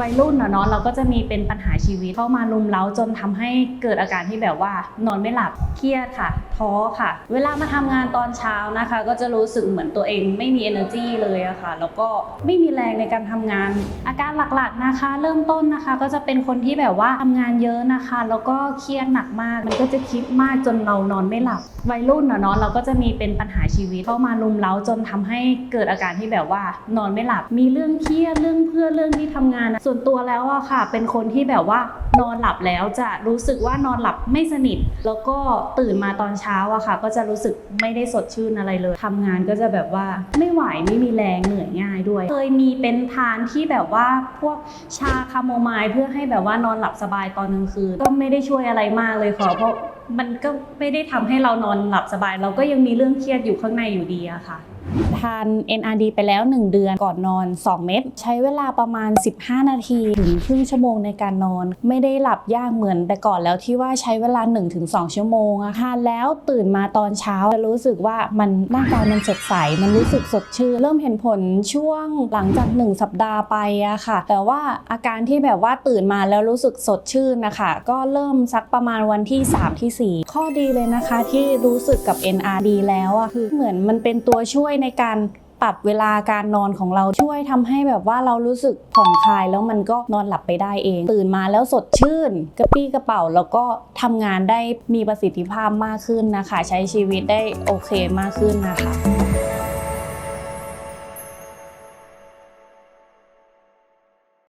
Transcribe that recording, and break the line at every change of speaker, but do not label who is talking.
วัยรุ่นเนาะเราก็จะมีเป็นปัญหาชีวิตเข้ามารุมเร้าจนทำให้เกิดอาการที่แบบว่านอนไม่หลับเครียดค่ะ ท้อค่ะ เวลามาทำงานตอนเช้านะคะ ก็จะรู้สึกเหมือนตัวเองไม่มี energy เลยอะค่ะ แล้วก็ไม่มีแรงในการทำงาน อาการหลักๆนะคะ เริ่มต้นนะคะ ก็จะเป็นคนที่แบบว่าทำงานเยอะนะคะ แล้วก็เครียดหนักมาก มันก็จะคิดมากจนเรานอนไม่หลับวัยรุ่นเนาะเราก็จะมีเป็นปัญหาชีวิตเข้ามารุมเร้าจนทำให้เกิดอาการที่แบบว่านอนไม่หลับ มีเรื่องเครียดเรื่องเพื่อนเรื่องที่ทำงานอะส่วนตัวแล้วอะค่ะ เป็นคนที่แบบว่านอนหลับแล้วจะรู้สึกว่านอนหลับไม่สนิท แล้วก็ตื่นมาตอนเช้าอะค่ะ ก็จะรู้สึกไม่ได้สดชื่นอะไรเลยทำงานก็จะแบบว่าไม่ไหวไม่มีแรงเหนื่อยง่ายด้วย เคยมีเป็นทานที่แบบว่าพวกชาคาโมไมล์เพื่อให้แบบว่านอนหลับสบายตอนกลางคืนก็ไม่ได้ช่วยอะไรมากเลยค่ะเพราะ มันก็ไม่ได้ทำให้เรานอนหลับสบาย เราก็ยังมีเรื่องเครียดอยู่ข้างในอยู่ดีอะค่ะ ทาน NRD ไปแล้ว 1 เดือนก่อนนอน 2 เม็ดใช้เวลาประมาณ 15 นาทีถึงครึ่งชั่วโมงในการนอน ไม่ได้หลับยากเหมือนแต่ก่อนแล้วที่ว่าใช้เวลา 1-2 ชั่วโมงอะทานแล้วตื่นมาตอนเช้าจะรู้สึกว่ามันร่างกายมันสดใส มันรู้สึกสดชื่นเริ่มเห็นผลช่วงหลังจาก 1 สัปดาห์ไปอะค่ะ แต่ว่าอาการที่แบบว่าตื่นมาแล้วรู้สึกสดชื่นนะคะก็เริ่มสักประมาณวันที่3ที่4ข้อดีเลยนะคะที่รู้สึกกับ NRD แล้วอะคือเหมือนมันเป็นตัวช่วยในการปรับเวลาการนอนของเราช่วยทำให้แบบว่าเรารู้สึกผ่อนคลายแล้วมันก็นอนหลับไปได้เอง ตื่นมาแล้วสดชื่น กระปี้กระเป๋าแล้วก็ทำงานได้มีประสิทธิภาพมากขึ้นนะคะ ใช้ชีวิตได้โอเคมากขึ้นนะคะ